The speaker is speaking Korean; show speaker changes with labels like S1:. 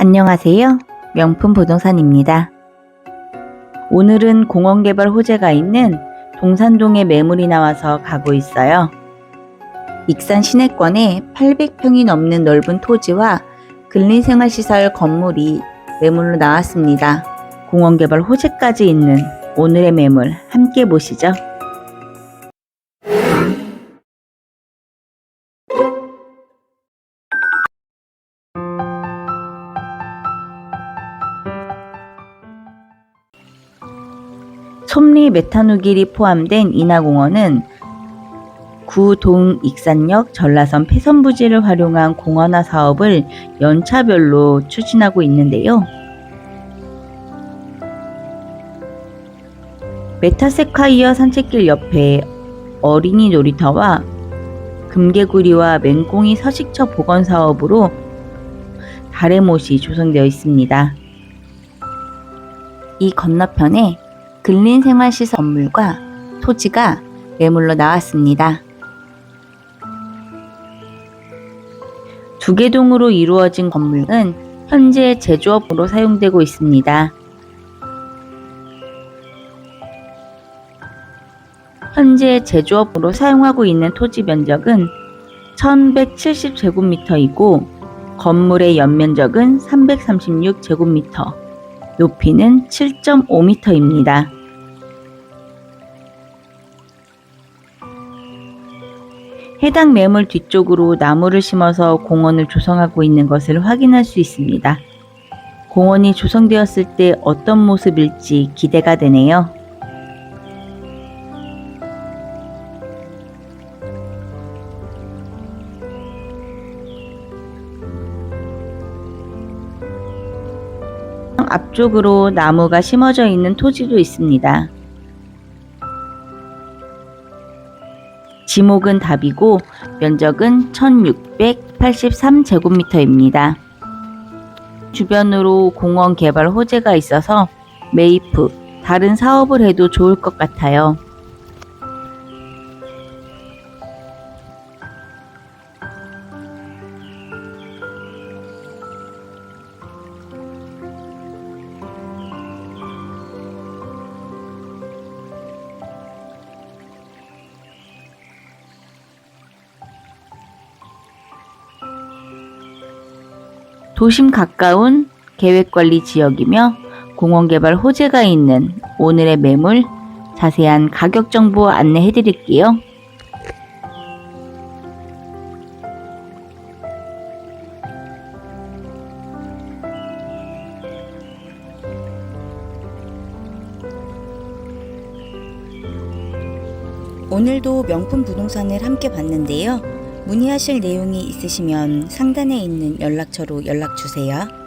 S1: 안녕하세요. 명품 부동산입니다. 오늘은 공원 개발 호재가 있는 동산동에 매물이 나와서 가고 있어요. 익산 시내권에 800평이 넘는 넓은 토지와 근린생활시설 건물이 매물로 나왔습니다. 공원 개발 호재까지 있는 오늘의 매물 함께 보시죠. 솜리 메타누길이 포함된 인하공원은 구동 익산역 전라선 폐선부지를 활용한 공원화 사업을 연차별로 추진하고 있는데요. 메타세카이어 산책길 옆에 어린이 놀이터와 금개구리와 맹꽁이 서식처 복원 사업으로 다래못이 조성되어 있습니다. 이 건너편에 근린생활시설 건물과 토지가 매물로 나왔습니다. 두개 동으로 이루어진 건물은 현재 제조업으로 사용되고 있습니다. 현재 제조업으로 사용하고 있는 토지 면적은 1170제곱미터이고 건물의 연면적은 336제곱미터, 높이는 7.5m입니다. 해당 매물 뒤쪽으로 나무를 심어서 공원을 조성하고 있는 것을 확인할 수 있습니다. 공원이 조성되었을 때 어떤 모습일지 기대가 되네요. 앞쪽으로 나무가 심어져 있는 토지도 있습니다. 지목은 답이고 면적은 1683제곱미터입니다. 주변으로 공원 개발 호재가 있어서 매입 후 다른 사업을 해도 좋을 것 같아요. 도심 가까운 계획관리 지역이며 공원 개발 호재가 있는 오늘의 매물 자세한 가격 정보 안내해 드릴게요.
S2: 오늘도 명품 부동산을 함께 봤는데요. 문의하실 내용이 있으시면 상단에 있는 연락처로 연락 주세요.